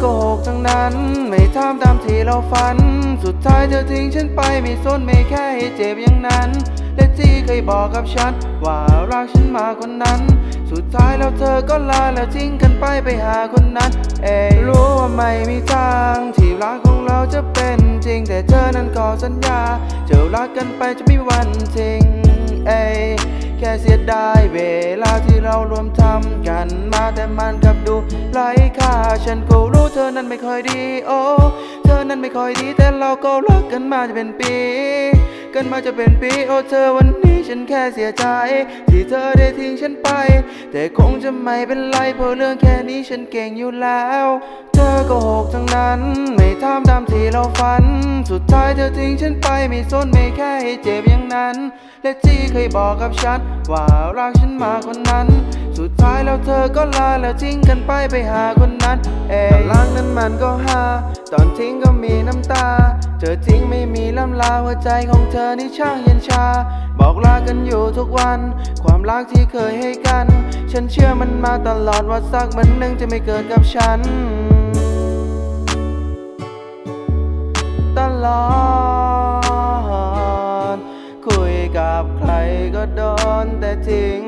โกหกทั้งนั้น ไม่ทำตามที่เราฝัน สุดท้ายเธอทิ้งฉันไปไม่สนไม่แค่ให้เจ็บอย่างนั้น และที่เคยบอกกับฉัน ว่ารักฉันมากกว่านั้น สุดท้ายแล้วเธอก็ลาแล้วทิ้งกันไปไปหาคนนั้น เอรู้ว่าไม่มีทางที่รักของเราจะเป็นจริง แต่เธอนั้นขอสัญญาจะรักกันไปจะไม่มีวันทิ้งเอแค่เสียดายเวลาที่เรารวมทำกันมาแต่มันกับ ไร้ค่าฉันก็รู้เธอนั้นไม่ค่อยดีโอ้เธอนั้นไม่ค่อยดีแต่เราก็รักกันมาจะเป็นปี กันมาจะเป็นปีโอ้เธอวันนี้ฉันแค่เสียใจ ที่เธอได้ทิ้งฉันไป แต่คงจะไม่เป็นไรเพราะเรื่องแค่นี้ฉันเก่งอยู่แล้ว เธอก็หกทั้งนั้น ไม่ทำตามที่เราฝัน สุดท้ายเธอทิ้งฉันไปไม่สนไม่แค่ให้เจ็บอย่างนั้น และที่เคยบอกกับฉันว่ารักฉันมากกว่านั้น สุดท้ายแล้วเธอก็ลาแล้วทิ้งกันไปไปหาคนนั้นเอ้ยหลังนั้นมันก็หา ตอนทิ้งก็มีน้ำตา เธอทิ้งไม่มีลำลาหัวใจของเธอนี่ช่างเย็นชา บอกลากันอยู่ทุกวัน ความรักที่เคยให้กัน ฉันเชื่อมันมาตลอดว่าสักวันหนึ่งจะไม่เกิดกับฉัน ตลอด คุยกับใครก็โดนแต่ทิ้ง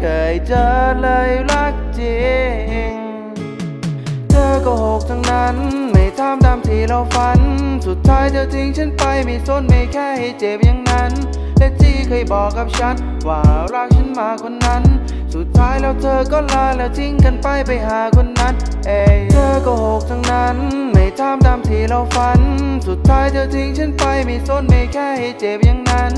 เคยเจอเลยรักจริง เธอก็หกทั้งนั้น ไม่ทำตามที่เราฝัน สุดท้ายเธอทิ้งฉันไปไม่สนไม่แค่ให้เจ็บอย่างนั้น และที่เคยบอกกับฉัน ว่ารักฉันมากกว่านั้น สุดท้ายแล้วเธอก็ลาแล้วทิ้งกันไปไปหาคนนั้น เอยเธอก็หกทั้งนั้น ไม่ทำตามที่เราฝัน สุดท้ายเธอทิ้งฉันไปไม่สนไม่แค่ให้เจ็บอย่างนั้น